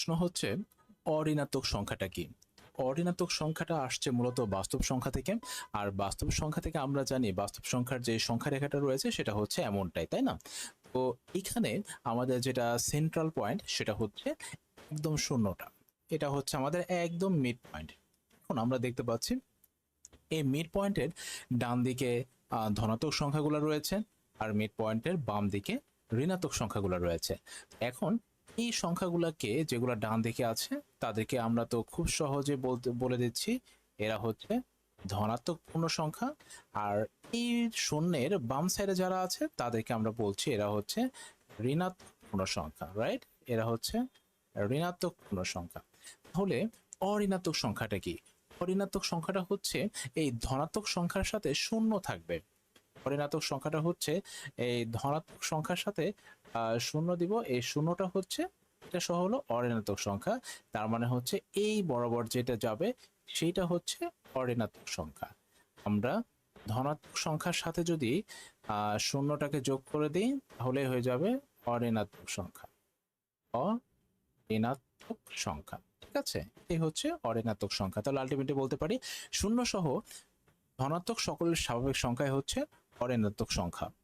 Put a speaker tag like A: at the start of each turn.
A: প্রশ্ন হচ্ছে, অঋণাত্মক সংখ্যাটা কি? অঋণাত্মক সংখ্যাটা আসছে মূলত বাস্তব সংখ্যা থেকে, আর বাস্তব সংখ্যা থেকে আমরা জানি বাস্তব সংখ্যার যে সংখ্যা রেখাটা রয়েছে সেটা হচ্ছে এমনটাই, তাই না? তো এখানে আমাদের যেটা সেন্ট্রাল পয়েন্ট সেটা হচ্ছে একদম শূন্যটা। এটা হচ্ছে আমাদের একদম মিড পয়েন্ট এখন আমরা দেখতে পাচ্ছি, এই মিড পয়েন্টের ডান দিকে ধনাত্মক সংখ্যাগুলো রয়েছে, আর মিড পয়েন্টের বাম দিকে ঋণাত্মক সংখ্যাগুলো রয়েছে। এখন এই সংখ্যাগুলোকে যেগুলো ডান দিকে আছে, তাদেরকে আমরা তো খুব সহজে বলতে, বলে দিচ্ছি, এরা হচ্ছে ধনাত্মক পূর্ণ সংখ্যা। আর এই শূন্যের বাম সাইডে যারা আছে, তাদেরকে আমরা বলছি এরা হচ্ছে ঋণাত্মক পূর্ণ সংখ্যা রাইট এরা হচ্ছে ঋণাত্মক পূর্ণ সংখ্যা। তাহলে অঋণাত্মক সংখ্যাটা কি? অঋণাত্মক সংখ্যাটা হচ্ছে এই ধনাত্মক সংখ্যার সাথে শূন্য থাকবে। অঋণাত্মক সংখ্যাটা হচ্ছে এই ধনাত্মক সংখ্যার সাথে শূন্য দিব। এই শূন্যটা হচ্ছে, এটা সহ হলো অঋণাত্মক সংখ্যা। তার মানে হচ্ছে এই বরাবর যেটা যাবে, সেইটা হচ্ছে অঋণাত্মক সংখ্যা। আমরা ধনাত্মক সংখ্যার সাথে যদি শূন্যটাকে যোগ করে দিই, তাহলে হয়ে যাবে অঋণাত্মক সংখ্যা। অঋণাত্মক সংখ্যা, ঠিক আছে? এই হচ্ছে অঋণাত্মক সংখ্যা। তাহলে আলটিমেটলি বলতে পারি শূন্য সহ ধনাত্মক সকলের স্বাভাবিক সংখ্যাই হচ্ছে অঋণাত্মক সংখ্যা।